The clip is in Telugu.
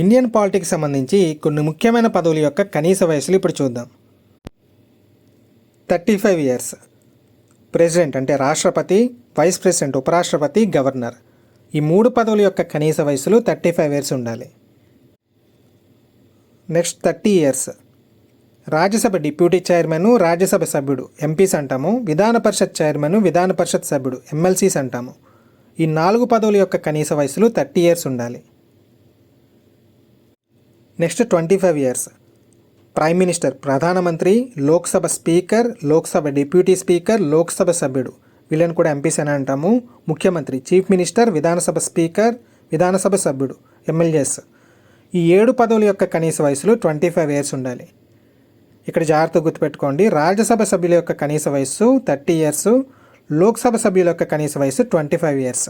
ఇండియన్ పాలిటిక్స్ సంబంధించి కొన్ని ముఖ్యమైన పదవుల యొక్క కనీస వయసులు ఇప్పుడు చూద్దాం. Thirty five years. ప్రెసిడెంట్ అంటే రాష్ట్రపతి వైస్ ప్రెసిడెంట్ ఉపరాష్ట్రపతి గవర్నర్. ఈ మూడు పదవుల యొక్క కనీస వయసులు థర్టీ ఫైవ్ ఇయర్స్ ఉండాలి. Next thirty years. Rajya Sabha deputy chairman Rajya Sabha సభ్యుడు ఎంపీస్ అంటాము విధాన పరిషత్ చైర్మన్ విధాన పరిషత్ సభ్యుడు ఎమ్మెల్సీస్ అంటాము ఈ నాలుగు పదవుల యొక్క కనీస వయసులు థర్టీ ఇయర్స్ ఉండాలి. Next twenty five years. Prime minister ప్రధానమంత్రి Lok Sabha speaker Lok Sabha deputy speaker Lok Sabha సభ్యుడు. వీళ్ళని కూడా ఎంపీస్ అని అంటాము. ముఖ్యమంత్రి chief minister Vidhan Sabha speaker Vidhan Sabha సభ్యుడు ఎమ్మెల్యేస్. ఈ ఏడు పదవుల యొక్క కనీస వయసులు ట్వంటీ ఫైవ్ ఇయర్స్ ఉండాలి. ఇక్కడ జాగ్రత్త గుర్తుపెట్టుకోండి రాజ్యసభ సభ్యుల యొక్క కనీస వయస్సు థర్టీ ఇయర్స్ లోక్సభ సభ్యుల యొక్క కనీస వయసు ట్వంటీ ఫైవ్ ఇయర్స్.